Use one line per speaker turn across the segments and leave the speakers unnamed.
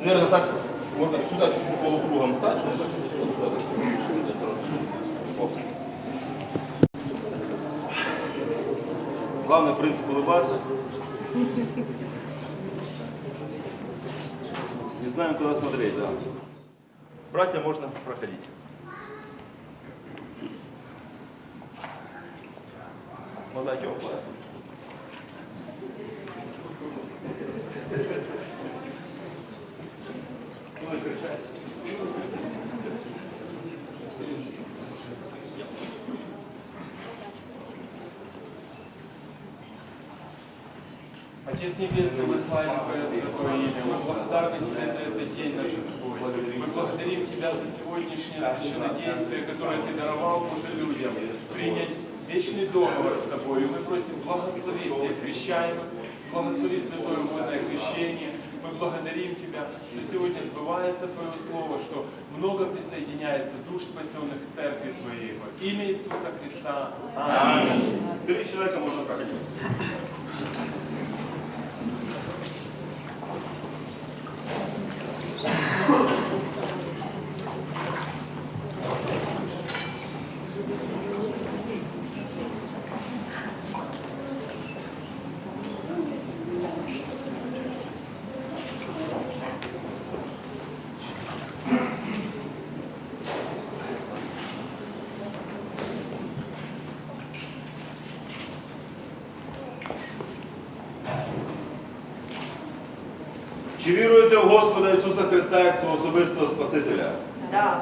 Наверное, так можно сюда чуть-чуть полукругом стать. Главный принцип улыбаться. Не знаем, куда смотреть, да. Братья, можно проходить. Вода теплая.
Отец Небесный, мы славим Твое святое имя. Мы благодарны Тебе за этот день наш Господь. Мы благодарим Тебя за сегодняшнее священнодействие, которое Ты даровал уже людям, принять вечный договор с Тобой. И мы просим благослови всех крещаемых, благослови Святое Водное Крещение. Мы благодарим Тебя, что сегодня сбывается Твое Слово, что много присоединяется душ спасенных к Церкви Твоей. Во имя Иисуса Христа. Аминь.
Три человека можно проходить. cooking. Чи віруєте в Господа Ісуса Христа як свого особистого Спасителя?
Да,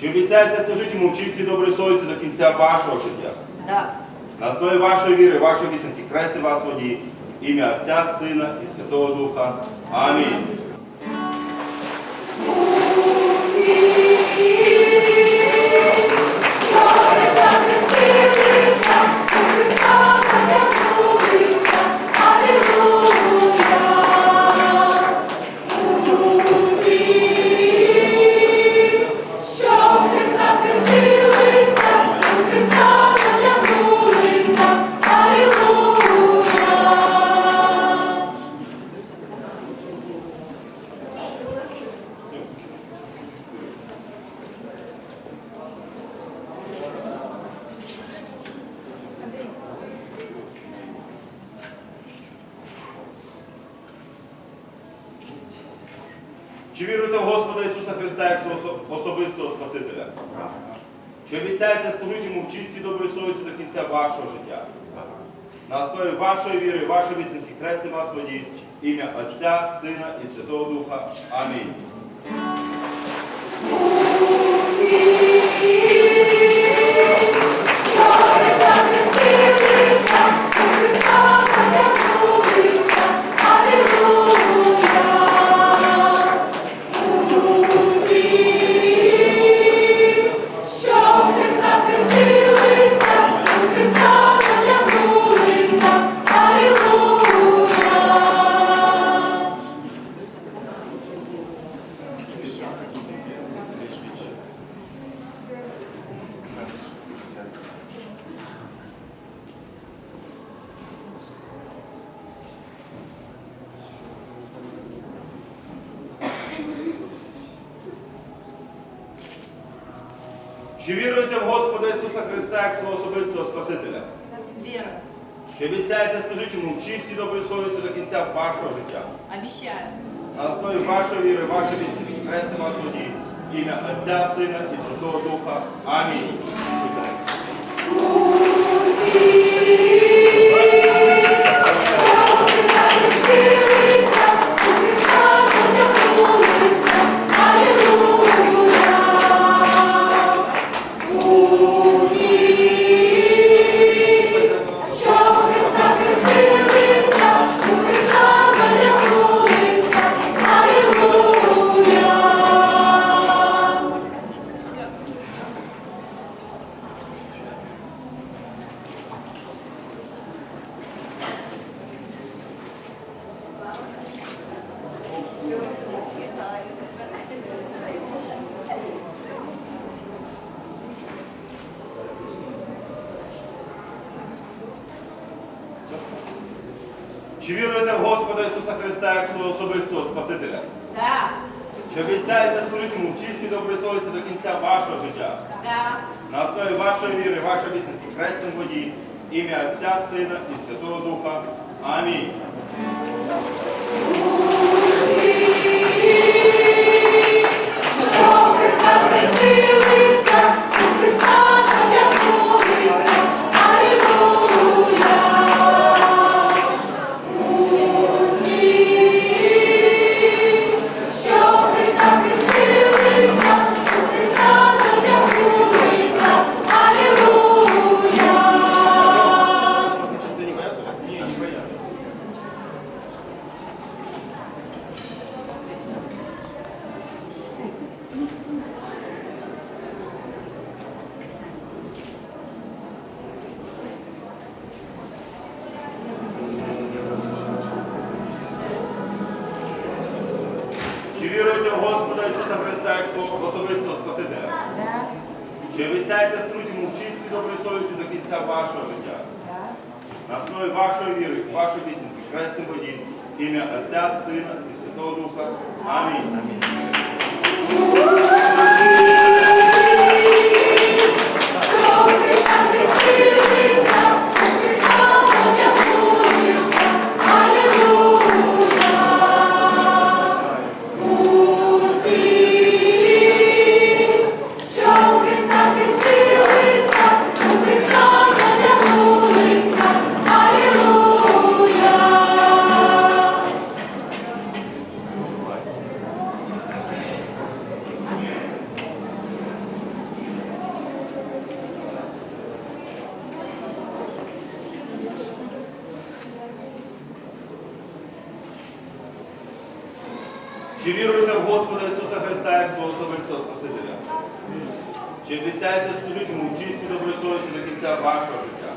Чи обіцяєте служити йому в чистій добрій совісті до кінця вашого життя?
да.
На основі вашої віри, вашої обіцянки, хрести вас в воді, ім'я Отця, Сина і Святого Духа. Амінь. Чи віруєте в Господа Ісуса Христа як особистого Спасителя? Чи обіцяєте служити йому в чистій доброї совісті до кінця вашого життя? На основі вашої віри, вашої відсинки хрести вас воді, ім'я Отця, Сина і Святого Духа. Амінь. Чи віруєте в Господа Ісуса Христа як свого особистого Спасителя?
Віра.
Чи обіцяєте служити йому в чистій добрій совісті до кінця вашого життя?
Обіцяю.
На основі вашої віри, вашої обіцянки, хрести вас в воді, ім'я Отця, Сина і Святого Духа. Амінь. Чи віруєте в Господа Ісуса Христа як свого особистого Спасителя?
Так.
Чи обіцяєте служити йому в чистій добрій совісті до кінця вашого життя?
Так.
На основі вашої віри, вашої обіцянки, хрестним воді, ім'я Отця, Сина і Святого Духа. Амінь. На основі вашої віри, вашої обіцянки, хрестим водій, ім'я Отця, Сина і Святого Духа. Амінь. Чи віруєте в Господа Ісуса Христа як свого особистого Спасителя? Чи обіцяєте служити йому в чистій добрій совісті до кінця вашого життя?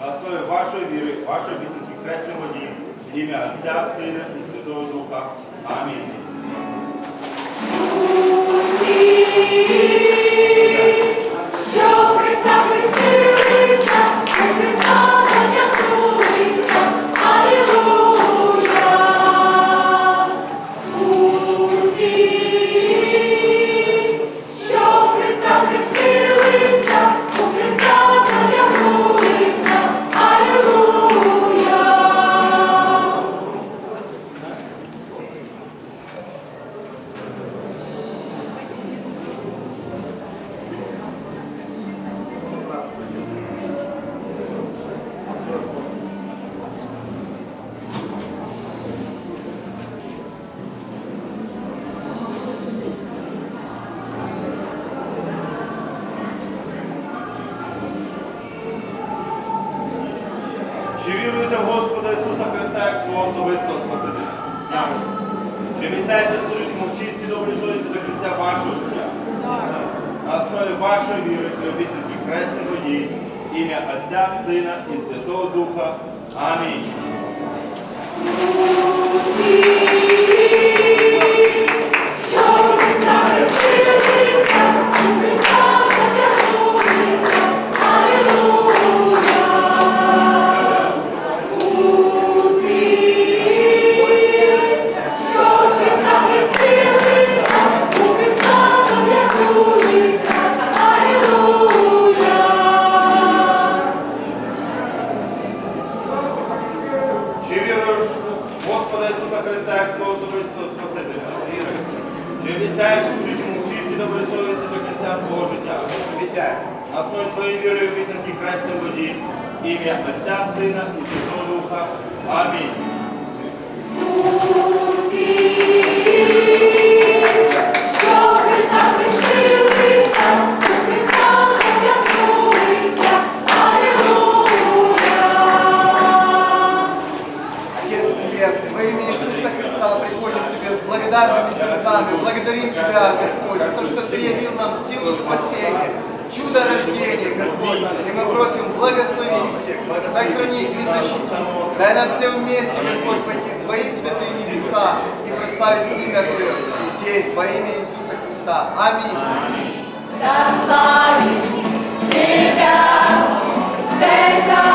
На основі вашої віри, вашої обіцянки, хрестним воді, ім'я Отця, Сина і Святого Духа. Амінь. Господа Ісуса Христа як свого особистого Спасителя? Чи обіцяєте служити йому в чистій добрій совісті до кінця вашого життя? На основі вашої віри і обіцянки хрестних воді, ім'я Отця, Сина і Святого Духа. Амінь. Обіцяю. На основі своєї віри і обіцянки хрестної воді, ім'я Отця, Сина і Святого Духа. Амінь.
Усі, що Христа хрестилися, у Христа затягнулися, Алілуя.
Отец Небесный, во имя Иисуса Христа приходим к Тебе с благодарными сердцами. Благодарим Тебя, Господь, за то, что Ты явил нам силу спасения, чудо рождения, Господь. И мы просим благословить всех, сохрани и защити. Дай нам всем вместе, Господь, войти в Твои святые небеса и прославить имя Твое здесь, во имя Иисуса Христа. Аминь.
Да славим Тебя, церковь